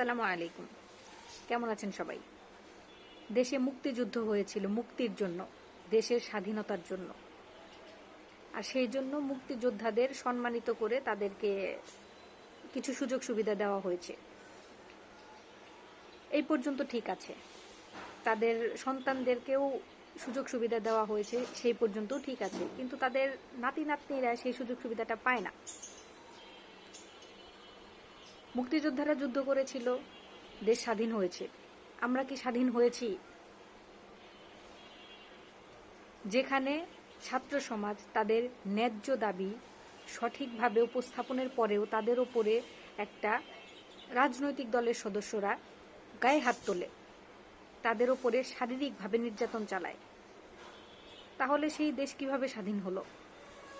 আসসালামু আলাইকুম। কেমন আছেন সবাই? দেশে মুক্তিযুদ্ধ হয়েছিল মুক্তির জন্য, দেশের স্বাধীনতার জন্য। আর সেই জন্য মুক্তিযোদ্ধাদের সম্মানিত করে তাদেরকে কিছু সুযোগ সুবিধা দেওয়া হয়েছে। এই পর্যন্ত ঠিক আছে। তাদের সন্তানদেরকেও সুযোগ সুবিধা দেওয়া হয়েছে, সেই পর্যন্তও ঠিক আছে। কিন্তু তাদের নাতি নাতনিরা সেই সুযোগ সুবিধাটা পায় না। মুক্তিযোদ্ধারা যুদ্ধ করেছিল, দেশ স্বাধীন হয়েছে। আমরা কি স্বাধীন হয়েছি? যেখানে ছাত্র সমাজ তাদের ন্যায্য দাবি সঠিকভাবে উপস্থাপনের পরেও তাদের ওপরে একটা রাজনৈতিক দলের সদস্যরা গায়ে হাত তোলে। তাদের ওপরে শারীরিকভাবে নির্যাতন চালায়। তাহলে সেই দেশ কীভাবে স্বাধীন হলো?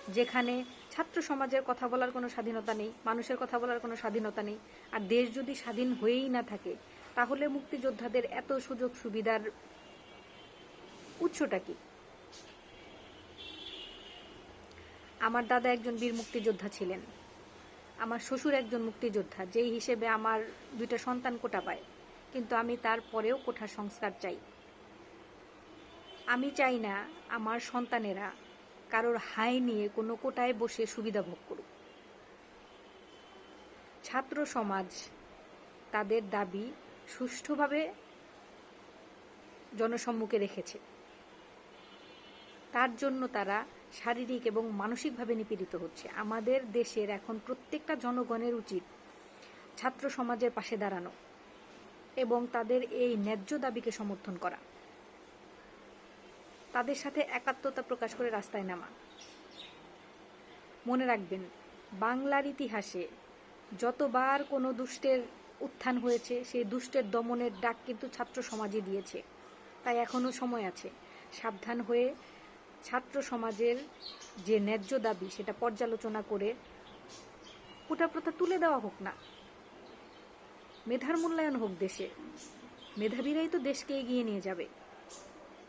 যেখানে ছাত্র সমাজের কথা বলার কোনো স্বাধীনতা নেই, মানুষের কথা বলার কোনো স্বাধীনতা নেই, আর দেশ যদি স্বাধীন হয়েই না থাকে, তাহলে মুক্তিযোদ্ধাদের এত সুযোগ সুবিধার উৎসটা কি? আমার দাদা একজন বীর মুক্তিযোদ্ধা ছিলেন। আমার শ্বশুর একজন মুক্তিযোদ্ধা, যেই হিসেবে আমার দুইটা সন্তান কোটা পায়, কিন্তু আমি তারপরেও কোঠার সংস্কার চাই। আমি চাই না আমার সন্তানেরা কারোর হাই নিয়ে কোনো কোটায় বসে সুবিধা ভোগ করুক। ছাত্র সমাজ তাদের দাবি সুষ্ঠুভাবে জনসম্মুখে রেখেছে। তার জন্য তারা শারীরিক এবং মানসিকভাবে নিপীড়িত হচ্ছে। আমাদের দেশের এখন প্রত্যেকটা জনগণের উচিত ছাত্র সমাজের পাশে দাঁড়ানো এবং তাদের এই ন্যায্য দাবিকে সমর্থন করা। তাদের সাথে একাত্মতা প্রকাশ করে রাস্তায় নামা। মনে রাখবেন, বাংলার ইতিহাসে যতবার কোনো দুষ্টের উত্থান হয়েছে, সেই দুষ্টের দমনের ডাক কিন্তু ছাত্র সমাজে দিয়েছে। তাই এখনও সময় আছে সাবধান হয়ে ছাত্র সমাজের যে ন্যায্য দাবি, সেটা পর্যালোচনা করে কোটা প্রথা তুলে দেওয়া হোক না। মেধার মূল্যায়ন হোক দেশে। মেধাবীরাই তো দেশকে এগিয়ে নিয়ে যাবে।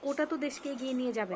কোটা তো দেশকে এগিয়ে নিয়ে যাবে